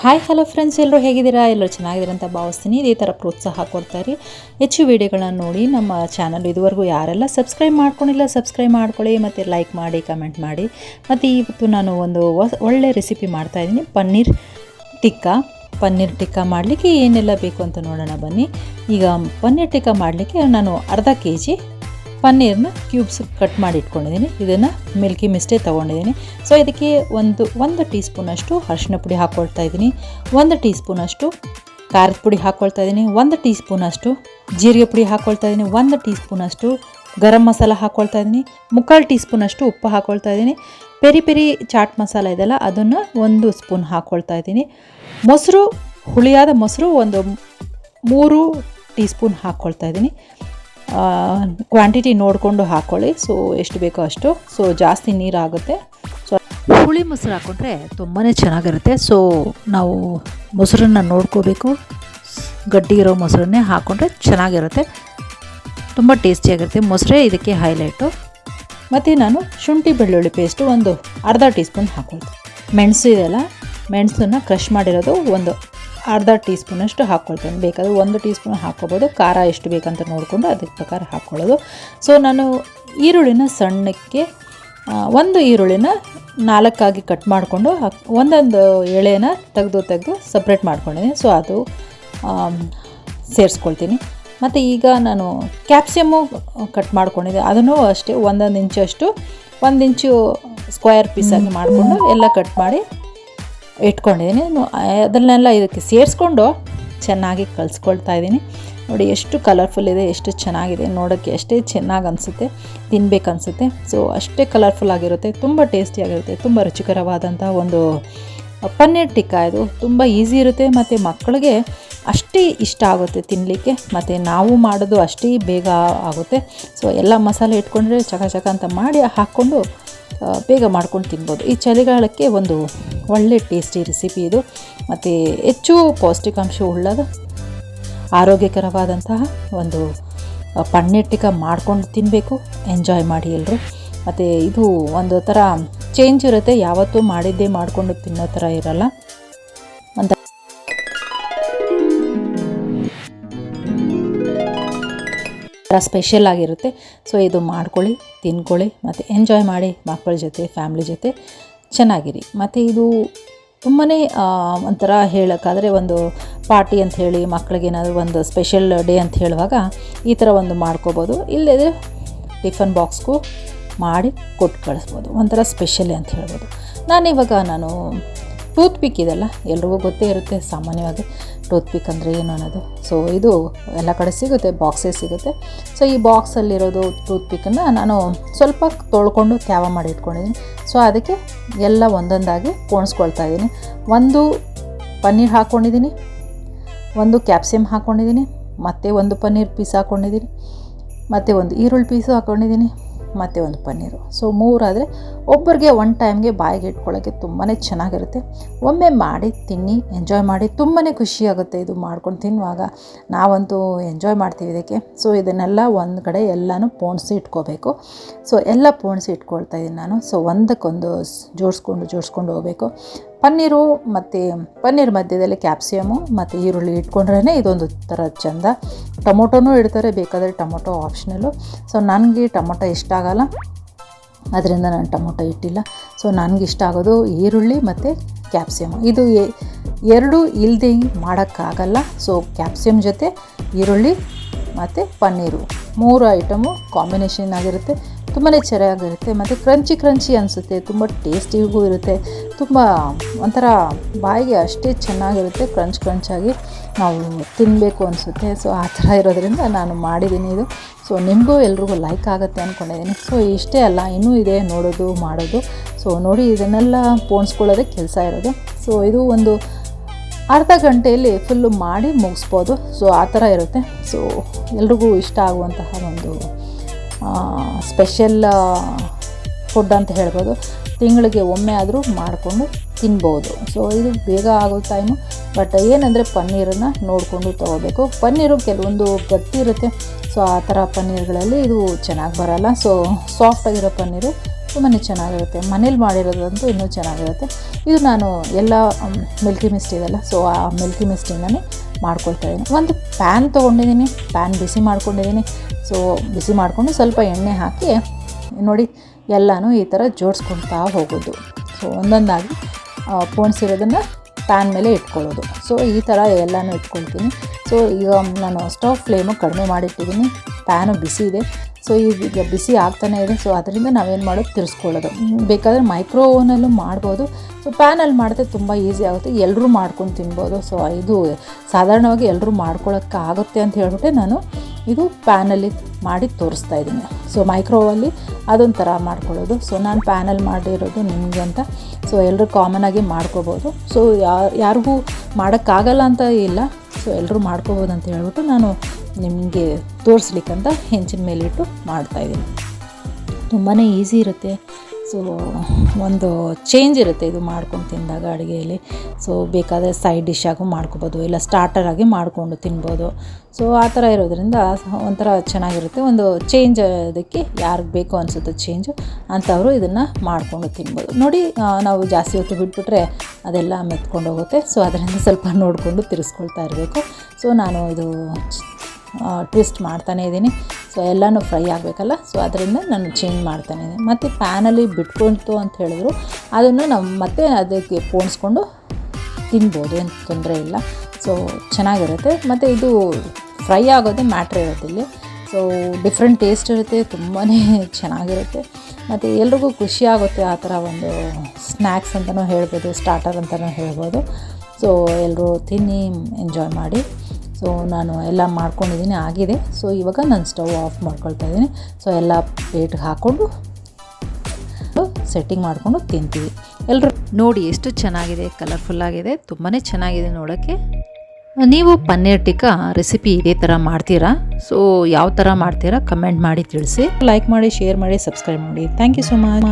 Hi hello friends ಎಲ್ಲರೂ ಹೇಗಿದ್ದೀರಾ? ಎಲ್ಲರೂ ಚೆನ್ನಾಗಿದ್ದೀರಾ ಅಂತ ಭಾವಿಸ್ತೀನಿ. ಇದೇ ಥರ ಪ್ರೋತ್ಸಾಹ ಕೊಡ್ತಾರೆ ಹೆಚ್ಚು ವೀಡಿಯೋಗಳನ್ನ ನೋಡಿ ನಮ್ಮ ಚಾನಲ್ ಇದುವರೆಗೂ ಯಾರೆಲ್ಲ ಸಬ್ಸ್ಕ್ರೈಬ್ ಮಾಡ್ಕೊಂಡಿಲ್ಲ ಸಬ್ಸ್ಕ್ರೈಬ್ ಮಾಡ್ಕೊಳ್ಳಿ, ಮತ್ತು ಲೈಕ್ ಮಾಡಿ ಕಮೆಂಟ್ ಮಾಡಿ. ಮತ್ತು ಇವತ್ತು ನಾನು ಒಂದು ಒಳ್ಳೆ ರೆಸಿಪಿ ಮಾಡ್ತಾಯಿದ್ದೀನಿ ಪನ್ನೀರ್ ಟಿಕ್ಕಾ. ಪನ್ನೀರ್ ಟಿಕ್ಕಾ ಮಾಡಲಿಕ್ಕೆ ಏನೆಲ್ಲ ಬೇಕು ಅಂತ ನೋಡೋಣ ಬನ್ನಿ. ಈಗ ಪನ್ನೀರ್ ಟಿಕ್ಕಾ ಮಾಡಲಿಕ್ಕೆ ನಾನು ಅರ್ಧ ಕೆ ಜಿ ಪನ್ನೀರ್ನ ಕ್ಯೂಬ್ಸ್ ಕಟ್ ಮಾಡಿ ಇಟ್ಕೊಂಡಿದ್ದೀನಿ ಇದನ್ನು ಮಿಲ್ಕಿ ಮಿಸ್ಟೇ ತೊಗೊಂಡಿದ್ದೀನಿ. ಸೊ ಇದಕ್ಕೆ ಒಂದು ಒಂದು ಟೀ ಸ್ಪೂನಷ್ಟು ಅರಿಶಿನ ಪುಡಿ ಹಾಕ್ಕೊಳ್ತಾ ಇದ್ದೀನಿ. ಒಂದು ಟೀ ಸ್ಪೂನಷ್ಟು ಖಾರದ ಪುಡಿ ಹಾಕ್ಕೊಳ್ತಾ ಇದ್ದೀನಿ. ಒಂದು ಟೀ ಸ್ಪೂನಷ್ಟು ಜೀರಿಗೆ ಪುಡಿ ಹಾಕ್ಕೊಳ್ತಾ ಇದ್ದೀನಿ. ಒಂದು ಟೀ ಸ್ಪೂನಷ್ಟು ಗರಂ ಮಸಾಲ ಹಾಕ್ಕೊಳ್ತಾ ಇದ್ದೀನಿ. ಮುಕ್ಕಾಲು ಟೀ ಸ್ಪೂನಷ್ಟು ಉಪ್ಪು ಹಾಕ್ಕೊಳ್ತಾ ಇದ್ದೀನಿ. ಪೆರಿ ಪೆರಿ ಚಾಟ್ ಮಸಾಲ ಇದೆಯಲ್ಲ, ಅದನ್ನು ಒಂದು ಸ್ಪೂನ್ ಹಾಕ್ಕೊಳ್ತಾ ಇದ್ದೀನಿ. ಮೊಸರು, ಹುಳಿಯಾದ ಮೊಸರು ಒಂದು ಮೂರು ಟೀ ಸ್ಪೂನ್ ಹಾಕ್ಕೊಳ್ತಾ ಇದ್ದೀನಿ. ಕ್ವಾಂಟಿಟಿ ನೋಡಿಕೊಂಡು ಹಾಕ್ಕೊಳ್ಳಿ ಸೊ ಎಷ್ಟು ಬೇಕೋ ಅಷ್ಟು. ಸೊ ಜಾಸ್ತಿ ನೀರಾಗುತ್ತೆ. ಸೊ ಹುಳಿ ಮೊಸರು ಹಾಕ್ಕೊಂಡ್ರೆ ತುಂಬಾ ಚೆನ್ನಾಗಿರುತ್ತೆ. ಸೊ ನಾವು ಮೊಸರನ್ನು ನೋಡ್ಕೋಬೇಕು. ಗಡ್ಡಿ ಇರೋ ಮೊಸರನ್ನೇ ಹಾಕ್ಕೊಂಡ್ರೆ ಚೆನ್ನಾಗಿರುತ್ತೆ. ತುಂಬ ಟೇಸ್ಟಿಯಾಗಿರುತ್ತೆ ಮೊಸರೇ ಇದಕ್ಕೆ ಹೈಲೈಟು ಮತ್ತು ನಾನು ಶುಂಠಿ ಬೆಳ್ಳುಳ್ಳಿ ಪೇಸ್ಟು ಒಂದು ಅರ್ಧ ಟೀ ಸ್ಪೂನ್ ಹಾಕ್ಕೊಳ್ತೀನಿ ಮೆಣಸು ಇದೆಯಲ್ಲ ಮೆಣಸನ್ನು ಕ್ರಷ್ ಮಾಡಿರೋದು ಒಂದು ಅರ್ಧ ಟೀ ಸ್ಪೂನಷ್ಟು ಹಾಕ್ಕೊಳ್ತೇನೆ ಬೇಕಾದರೆ ಒಂದು ಟೀ ಸ್ಪೂನ್ ಹಾಕ್ಕೋಬೋದು. ಖಾರ ಎಷ್ಟು ಬೇಕಂತ ನೋಡಿಕೊಂಡು ಅದಕ್ಕೆ ಪ್ರಕಾರ ಹಾಕ್ಕೊಳ್ಳೋದು. ಸೊ ನಾನು ಈರುಳ್ಳಿನ ಸಣ್ಣಕ್ಕೆ ಒಂದು ಈರುಳ್ಳಿನ ನಾಲ್ಕಾಗಿ ಕಟ್ ಮಾಡಿಕೊಂಡು ಹಾಕ್ ಒಂದೊಂದು ಎಳೆನ ತೆಗೆದು ತೆಗೆದು ಸಪ್ರೇಟ್ ಮಾಡ್ಕೊಂಡಿದ್ದೀನಿ. ಸೊ ಅದು ಸೇರಿಸ್ಕೊಳ್ತೀನಿ. ಮತ್ತು ಈಗ ನಾನು ಕ್ಯಾಪ್ಸಿಯಮ್ಮು ಕಟ್ ಮಾಡ್ಕೊಂಡಿದ್ದೆ. ಅದನ್ನು ಅಷ್ಟೇ ಒಂದೊಂದು ಅಷ್ಟು ಒಂದು ಇಂಚು ಸ್ಕ್ವಯರ್ ಪೀಸಾಗಿ ಮಾಡಿಕೊಂಡು ಎಲ್ಲ ಕಟ್ ಮಾಡಿ ಇಟ್ಕೊಂಡಿದ್ದೀನಿ ಅದನ್ನೆಲ್ಲ ಇದಕ್ಕೆ ಸೇರಿಸ್ಕೊಂಡು ಚೆನ್ನಾಗಿ ಕಲಿಸ್ಕೊಳ್ತಾ ಇದ್ದೀನಿ ನೋಡಿ ಎಷ್ಟು ಕಲರ್ಫುಲ್ ಇದೆ, ಎಷ್ಟು ಚೆನ್ನಾಗಿದೆ. ನೋಡೋಕ್ಕೆ ಎಷ್ಟೇ ಚೆನ್ನಾಗಿ ಅನಿಸುತ್ತೆ ತಿನ್ಬೇಕನ್ಸುತ್ತೆ ಸೊ ಅಷ್ಟೇ ಕಲರ್ಫುಲ್ ಆಗಿರುತ್ತೆ, ತುಂಬ ಟೇಸ್ಟಿಯಾಗಿರುತ್ತೆ ತುಂಬ ರುಚಿಕರವಾದಂಥ ಒಂದು ಪನ್ನೀರ್ ಟಿಕ್ಕ ಇದು. ತುಂಬ ಈಸಿ ಇರುತ್ತೆ ಮತ್ತು ಮಕ್ಕಳಿಗೆ ಅಷ್ಟೇ ಇಷ್ಟ ಆಗುತ್ತೆ ತಿನ್ನಲಿಕ್ಕೆ ಮತ್ತು ನಾವು ಮಾಡೋದು ಅಷ್ಟೇ ಬೇಗ ಆಗುತ್ತೆ. ಸೊ ಎಲ್ಲ ಮಸಾಲೆ ಇಟ್ಕೊಂಡ್ರೆ ಚಕ ಚಕ ಅಂತ ಮಾಡಿ ಹಾಕ್ಕೊಂಡು ಬೇಗ ಮಾಡ್ಕೊಂಡು ತಿನ್ಬೋದು. ಈ ಚಳಿಗಾಲಕ್ಕೆ ಒಂದು ಒಳ್ಳೆ ಟೇಸ್ಟಿ ರೆಸಿಪಿ ಇದು. ಮತ್ತು ಹೆಚ್ಚು ಪೌಷ್ಟಿಕಾಂಶ ಉಳ್ಳದ, ಆರೋಗ್ಯಕರವಾದಂತಹ ಒಂದು ಪಣ್ಣೆಟ್ಟಿಕ ಮಾಡ್ಕೊಂಡು ತಿನ್ನಬೇಕು ಎಂಜಾಯ್ ಮಾಡಿ ಎಲ್ಲರೂ ಮತ್ತು ಇದು ಒಂದು ಥರ ಚೇಂಜ್ ಇರುತ್ತೆ. ಯಾವತ್ತೂ ಮಾಡಿದ್ದೇ ಮಾಡಿಕೊಂಡು ತಿನ್ನೋ ಥರ ಇರಲ್ಲ. ಥರ ಸ್ಪೆಷಲ್ ಆಗಿರುತ್ತೆ. ಸೊ ಇದು ಮಾಡ್ಕೊಳ್ಳಿ, ತಿನ್ಕೊಳ್ಳಿ, ಮತ್ತು ಎಂಜಾಯ್ ಮಾಡಿ ಮಕ್ಕಳ ಜೊತೆ ಫ್ಯಾಮ್ಲಿ ಜೊತೆ ಚೆನ್ನಾಗಿರಿ. ಮತ್ತು ಇದು ತುಂಬಾ ಒಂಥರ ಹೇಳೋಕ್ಕಾದರೆ ಒಂದು ಪಾರ್ಟಿ ಅಂತ ಹೇಳಿ, ಮಕ್ಕಳಿಗೆ ಏನಾದರೂ ಒಂದು ಸ್ಪೆಷಲ್ ಡೇ ಅಂತ ಹೇಳುವಾಗ ಈ ಥರ ಒಂದು ಮಾಡ್ಕೋಬೋದು. ಇಲ್ಲದಿದ್ರೆ ಟಿಫನ್ ಬಾಕ್ಸ್ಗೂ ಮಾಡಿ ಕೊಟ್ಟು ಕಳಿಸ್ಬೋದು ಒಂಥರ ಸ್ಪೆಷಲ್ ಅಂತ ಹೇಳ್ಬೋದು. ನಾನಿವಾಗ ನಾನು ಟೂತ್ ಪಿಕ್ ಇದೆಲ್ಲ ಎಲ್ರಿಗೂ ಗೊತ್ತೇ ಇರುತ್ತೆ, ಸಾಮಾನ್ಯವಾಗಿ ಟೂತ್ ಪಿಕ್ ಅಂದರೆ ಏನು ಅನ್ನೋದು. ಸೊ ಇದು ಎಲ್ಲ ಕಡೆ ಸಿಗುತ್ತೆ ಬಾಕ್ಸೇ ಸಿಗುತ್ತೆ. ಸೊ ಈ ಬಾಕ್ಸಲ್ಲಿರೋದು ಟೂತ್ ಪಿಕ್ಕನ್ನು ನಾನು ಸ್ವಲ್ಪ ತೊಳ್ಕೊಂಡು ತ್ಯಾವ ಮಾಡಿ ಇಟ್ಕೊಂಡಿದ್ದೀನಿ ಸೊ ಅದಕ್ಕೆ ಎಲ್ಲ ಒಂದೊಂದಾಗಿ ಪೋಣಿಸ್ಕೊಳ್ತಾ ಇದ್ದೀನಿ ಒಂದು ಪನ್ನೀರ್ ಹಾಕ್ಕೊಂಡಿದ್ದೀನಿ ಒಂದು ಕ್ಯಾಪ್ಸಿಯಮ್ ಹಾಕ್ಕೊಂಡಿದ್ದೀನಿ ಮತ್ತು ಒಂದು ಪನ್ನೀರ್ ಪೀಸ್ ಹಾಕ್ಕೊಂಡಿದ್ದೀನಿ ಮತ್ತು ಒಂದು ಈರುಳ್ಳಿ ಪೀಸು ಹಾಕ್ಕೊಂಡಿದ್ದೀನಿ ಮತ್ತು ಒಂದು ಪನ್ನೀರು. ಸೊ ಮೂರಾದರೆ ಒಬ್ಬರಿಗೆ ಒನ್ ಟೈಮ್ಗೆ ಬಾಯಿಗೆ ಇಟ್ಕೊಳ್ಳೋಕ್ಕೆ ತುಂಬಾ ಚೆನ್ನಾಗಿರುತ್ತೆ. ಒಮ್ಮೆ ಮಾಡಿ ತಿನ್ನಿ ಎಂಜಾಯ್ ಮಾಡಿ ತುಂಬಾ ಖುಷಿಯಾಗುತ್ತೆ ಇದು ಮಾಡ್ಕೊಂಡು ತಿನ್ನುವಾಗ. ನಾವಂತೂ ಎಂಜಾಯ್ ಮಾಡ್ತೀವಿ ಇದಕ್ಕೆ. ಸೊ ಇದನ್ನೆಲ್ಲ ಒಂದು ಕಡೆ ಎಲ್ಲನೂ ಪೋಣಿಸಿ ಇಟ್ಕೋಬೇಕು. ಸೊ ಎಲ್ಲ ಪೋಣಿಸಿ ಇಟ್ಕೊಳ್ತಾ ಇದ್ದೀನಿ ನಾನು. ಸೊ ಒಂದಕ್ಕೊಂದು ಜೋಡಿಸ್ಕೊಂಡು ಜೋಡಿಸ್ಕೊಂಡು ಹೋಗಬೇಕು. ಪನ್ನೀರು ಮತ್ತು ಪನ್ನೀರ್ ಮಧ್ಯದಲ್ಲಿ ಕ್ಯಾಪ್ಸಿಯಮು ಮತ್ತು ಈರುಳ್ಳಿ ಇಟ್ಕೊಂಡ್ರೇ ಇದೊಂದು ಥರ ಚೆಂದ. ಟೊಮೊಟೊನೂ ಇಡ್ತಾರೆ, ಬೇಕಾದರೆ ಟೊಮೊಟೊ ಆಪ್ಷನಲ್ಲು ಸೊ ನನಗೆ ಟೊಮೊಟೊ ಇಷ್ಟ ಆಗೋಲ್ಲ. ಅದರಿಂದ ನಾನು ಟೊಮೊಟೊ ಇಟ್ಟಿಲ್ಲ. ಸೊ ನನಗೆ ಇಷ್ಟ ಆಗೋದು ಈರುಳ್ಳಿ ಮತ್ತು ಕ್ಯಾಪ್ಸಿಯಮ್. ಇದು ಎರಡೂ ಇಲ್ಲದೆ ಮಾಡೋಕ್ಕಾಗಲ್ಲ. ಸೊ ಕ್ಯಾಪ್ಸಿಯಮ್ ಜೊತೆ ಈರುಳ್ಳಿ ಮತ್ತು ಪನ್ನೀರು. ಮೂರು ಐಟಮು ಕಾಂಬಿನೇಷನ್ ಆಗಿರುತ್ತೆ. ತುಂಬಾ ಚೆನ್ನಾಗಿರುತ್ತೆ ಮತ್ತು ಕ್ರಂಚಿ ಕ್ರಂಚಿ ಅನಿಸುತ್ತೆ, ತುಂಬ ಟೇಸ್ಟಿಗೂ ಇರುತ್ತೆ, ತುಂಬ ಒಂಥರ ಬಾಯಿಗೆ ಅಷ್ಟೇ ಚೆನ್ನಾಗಿರುತ್ತೆ ಕ್ರಂಚ್ ಕ್ರಂಚಾಗಿ ನಾವು ತಿನ್ನಬೇಕು ಅನಿಸುತ್ತೆ. ಸೊ ಆ ಥರ ಇರೋದ್ರಿಂದ ನಾನು ಮಾಡಿದ್ದೀನಿ ಇದು. ಸೊ ನಿಮಗೂ ಎಲ್ರಿಗೂ ಲೈಕ್ ಆಗುತ್ತೆ ಅಂದ್ಕೊಂಡಿದ್ದೀನಿ ಸೊ ಇಷ್ಟೇ ಅಲ್ಲ, ಇನ್ನೂ ಇದೆ ನೋಡೋದು, ಮಾಡೋದು. ಸೊ ನೋಡಿ, ಇದನ್ನೆಲ್ಲ ಪೋಣಿಸ್ಕೊಳ್ಳೋದೇ ಕೆಲಸ ಇರೋದು. ಸೊ ಇದು ಒಂದು ಅರ್ಧ ಗಂಟೆಯಲ್ಲಿ ಫುಲ್ಲು ಮಾಡಿ ಮುಗಿಸ್ಬೋದು. ಸೊ ಆ ಥರ ಇರುತ್ತೆ. ಸೊ ಎಲ್ರಿಗೂ ಇಷ್ಟ ಆಗುವಂತಹ ಒಂದು ಸ್ಪೆಷಲ್ ಫುಡ್ ಅಂತ ಹೇಳ್ಬೋದು. ತಿಂಗಳಿಗೆ ಒಮ್ಮೆ ಆದರೂ ಮಾಡಿಕೊಂಡು ತಿನ್ಬೋದು. ಸೊ ಇದು ಬೇಗ ಆಗೋ ಟೈಮು ಬಟ್ ಏನಂದರೆ ಪನ್ನೀರನ್ನು ನೋಡಿಕೊಂಡು ತೊಗೋಬೇಕು. ಪನ್ನೀರು ಕೆಲವೊಂದು ಗಟ್ಟಿ ಇರುತ್ತೆ. ಸೊ ಆ ಥರ ಪನ್ನೀರ್ಗಳಲ್ಲಿ ಇದು ಚೆನ್ನಾಗಿ ಬರಲ್ಲ. ಸೊ ಸಾಫ್ಟಾಗಿರೋ ಪನ್ನೀರು ತುಂಬಾ ಚೆನ್ನಾಗಿರುತ್ತೆ. ಮನೇಲಿ ಮಾಡಿರೋದಂತೂ ಇನ್ನೂ ಚೆನ್ನಾಗಿರುತ್ತೆ. ಇದು ನಾನು ಎಲ್ಲ ಮಿಲ್ಕಿ ಮಿಸ್ಟ್ ಇದೆಲ್ಲ. ಸೊ ಆ ಮಿಲ್ಕಿ ಮಿಸ್ಟಿಂದನೇ ಮಾಡ್ಕೊಳ್ತಾ ಇದ್ದೀನಿ. ಒಂದು ಪ್ಯಾನ್ ತೊಗೊಂಡಿದ್ದೀನಿ. ಪ್ಯಾನ್ ಬಿಸಿ ಮಾಡ್ಕೊಂಡಿದ್ದೀನಿ. ಸೊ ಬಿಸಿ ಮಾಡಿಕೊಂಡು ಸ್ವಲ್ಪ ಎಣ್ಣೆ ಹಾಕಿ, ನೋಡಿ ಎಲ್ಲನೂ ಈ ಥರ ಜೋಡಿಸ್ಕೊಳ್ತಾ ಹೋಗೋದು. ಸೊ ಒಂದೊಂದಾಗಿ ಪೋಣಿಸಿರೋದನ್ನು ಪ್ಯಾನ್ ಮೇಲೆ ಇಟ್ಕೊಳ್ಳೋದು. ಸೊ ಈ ಥರ ಎಲ್ಲನೂ ಇಟ್ಕೊಳ್ತೀನಿ. ಸೊ ಈಗ ನಾನು ಸ್ಟವ್ ಫ್ಲೇಮು ಕಡಿಮೆ ಮಾಡಿಟ್ಟಿದ್ದೀನಿ. ಪ್ಯಾನು ಬಿಸಿ ಇದೆ. ಸೊ ಈಗ ಬಿಸಿ ಆಗ್ತಾನೆ ಇದೆ. ಸೊ ಅದರಿಂದ ನಾವೇನು ಮಾಡೋದು? ತಿರ್ಸ್ಕೊಳ್ಳೋದು. ಬೇಕಾದರೆ ಮೈಕ್ರೋ ಓವನಲ್ಲೂ ಮಾಡ್ಬೋದು. ಸೊ ಪ್ಯಾನಲ್ಲಿ ಮಾಡಿದ್ರೆ ತುಂಬ ಈಸಿ ಆಗುತ್ತೆ. ಎಲ್ಲರೂ ಮಾಡ್ಕೊಂಡು ತಿನ್ಬೋದು. ಸೊ ಇದು ಸಾಧಾರಣವಾಗಿ ಎಲ್ಲರೂ ಮಾಡ್ಕೊಳ್ಳೋಕ್ಕಾಗುತ್ತೆ ಅಂತ ಹೇಳ್ಬಿಟ್ಟೆ ನಾನು ಇದು ಪ್ಯಾನಲ್ಲಿ ಮಾಡಿ ತೋರಿಸ್ತಾ ಇದ್ದೀನಿ. ಸೊ ಮೈಕ್ರೋವಲ್ಲಿ ಅದೊಂಥರ ಮಾಡ್ಕೊಳ್ಳೋದು. ಸೊ ನಾನು ಪ್ಯಾನಲ್ ಮಾಡಿರೋದು ನಿಮಗೆ ಅಂತ. ಸೊ ಎಲ್ಲರೂ ಕಾಮನಾಗಿ ಮಾಡ್ಕೋಬೋದು. ಸೊ ಯಾರಿಗೂ ಮಾಡೋಕ್ಕಾಗಲ್ಲ ಅಂತ ಇಲ್ಲ. ಸೊ ಎಲ್ಲರೂ ಮಾಡ್ಕೋಬೋದು ಅಂತ ಹೇಳ್ಬಿಟ್ಟು ನಾನು ನಿಮಗೆ ತೋರಿಸ್ಲಿಕ್ಕಂತ ಹೆಂಚಿನ ಮೇಲಿಟ್ಟು ಮಾಡ್ತಾಯಿದ್ದೀನಿ ತುಂಬಾ ಈಸಿ ಇರುತ್ತೆ. ಸೊ ಒಂದು ಚೇಂಜ್ ಇರುತ್ತೆ ಇದು ಮಾಡ್ಕೊಂಡು ತಿಂದಾಗ ಅಡುಗೆಯಲ್ಲಿ. ಸೊ ಬೇಕಾದರೆ ಸೈಡ್ ಡಿಶ್ ಆಗು ಮಾಡ್ಕೋಬೋದು, ಇಲ್ಲ ಸ್ಟಾರ್ಟರ್ ಆಗಿ ಮಾಡಿಕೊಂಡು ತಿನ್ಬೋದು. ಸೊ ಆ ಥರ ಇರೋದ್ರಿಂದ ಒಂಥರ ಚೆನ್ನಾಗಿರುತ್ತೆ. ಒಂದು ಚೇಂಜ್ ಅದಕ್ಕೆ ಯಾರಿಗೆ ಬೇಕು ಅನಿಸುತ್ತೆ ಚೇಂಜು ಅಂಥವರು ಇದನ್ನು ಮಾಡಿಕೊಂಡು ತಿನ್ಬೋದು. ನೋಡಿ ನಾವು ಜಾಸ್ತಿ ಹೊತ್ತು ಬಿಟ್ಬಿಟ್ರೆ ಅದೆಲ್ಲ ಮೆತ್ಕೊಂಡು ಹೋಗುತ್ತೆ. ಸೊ ಅದರಿಂದ ಸ್ವಲ್ಪ ನೋಡಿಕೊಂಡು ತಿರ್ಸ್ಕೊಳ್ತಾ ಇರಬೇಕು. ಸೊ ನಾನು ಇದು ಟ್ವಿಸ್ಟ್ ಮಾಡ್ತಾನೇ ಇದ್ದೀನಿ. ಎಲ್ಲನೂ ಫ್ರೈ ಆಗಬೇಕಲ್ಲ? ಸೊ ಅದರಿಂದ ನಾನು ಚೇಂಜ್ ಮಾಡ್ತಾನೆ. ಮತ್ತು ಪ್ಯಾನಲ್ಲಿ ಬಿಟ್ಕೊಳ್ತು ಅಂತ ಹೇಳಿದ್ರು. ಅದನ್ನು ನಾವು ಮತ್ತೆ ಅದಕ್ಕೆ ಪೋಣಿಸ್ಕೊಂಡು ತಿನ್ಬೋದು, ಏನು ತೊಂದರೆ ಇಲ್ಲ. ಸೊ ಚೆನ್ನಾಗಿರುತ್ತೆ. ಮತ್ತು ಇದು ಫ್ರೈ ಆಗೋದೇ ಮ್ಯಾಟ್ರ್ ಇರುತ್ತೆ ಇಲ್ಲಿ. ಸೊ ಡಿಫ್ರೆಂಟ್ ಟೇಸ್ಟ್ ಇರುತ್ತೆ ತುಂಬಾ ಚೆನ್ನಾಗಿರುತ್ತೆ. ಮತ್ತು ಎಲ್ರಿಗೂ ಖುಷಿ ಆಗುತ್ತೆ ಆ ಥರ ಒಂದು ಸ್ನ್ಯಾಕ್ಸ್ ಅಂತಲೂ ಹೇಳ್ಬೋದು ಸ್ಟಾರ್ಟರ್ ಅಂತಲೂ ಹೇಳ್ಬೋದು. ಸೊ ಎಲ್ಲರೂ ತಿನ್ನಿ ಎಂಜಾಯ್ ಮಾಡಿ. ಸೊ ನಾನು ಎಲ್ಲ ಮಾಡ್ಕೊಂಡಿದ್ದೀನಿ, ಆಗಿದೆ. ಸೊ ಇವಾಗ ನಾನು ಸ್ಟವ್ ಆಫ್ ಮಾಡ್ಕೊಳ್ತಾ ಇದ್ದೀನಿ. ಸೊ ಎಲ್ಲ ಪ್ಲೇಟ್ಗೆ ಹಾಕ್ಕೊಂಡು ಸೆಟ್ಟಿಂಗ್ ಮಾಡಿಕೊಂಡು ತಿಂತೀವಿ. ಎಲ್ಲರೂ ನೋಡಿ ಎಷ್ಟು ಚೆನ್ನಾಗಿದೆ ಕಲರ್ಫುಲ್ ಆಗಿದೆ ತುಂಬಾ ಚೆನ್ನಾಗಿದೆ ನೋಡೋಕ್ಕೆ. ನೀವು ಪನ್ನೀರ್ ಟಿಕ್ಕಾ ರೆಸಿಪಿ ಇದೇ ಥರ ಮಾಡ್ತೀರಾ? ಸೊ ಯಾವ ಥರ ಮಾಡ್ತೀರಾ? ಕಮೆಂಟ್ ಮಾಡಿ ತಿಳಿಸಿ. ಲೈಕ್ ಮಾಡಿ ಶೇರ್ ಮಾಡಿ ಸಬ್ಸ್ಕ್ರೈಬ್ ಮಾಡಿ. Thank you so much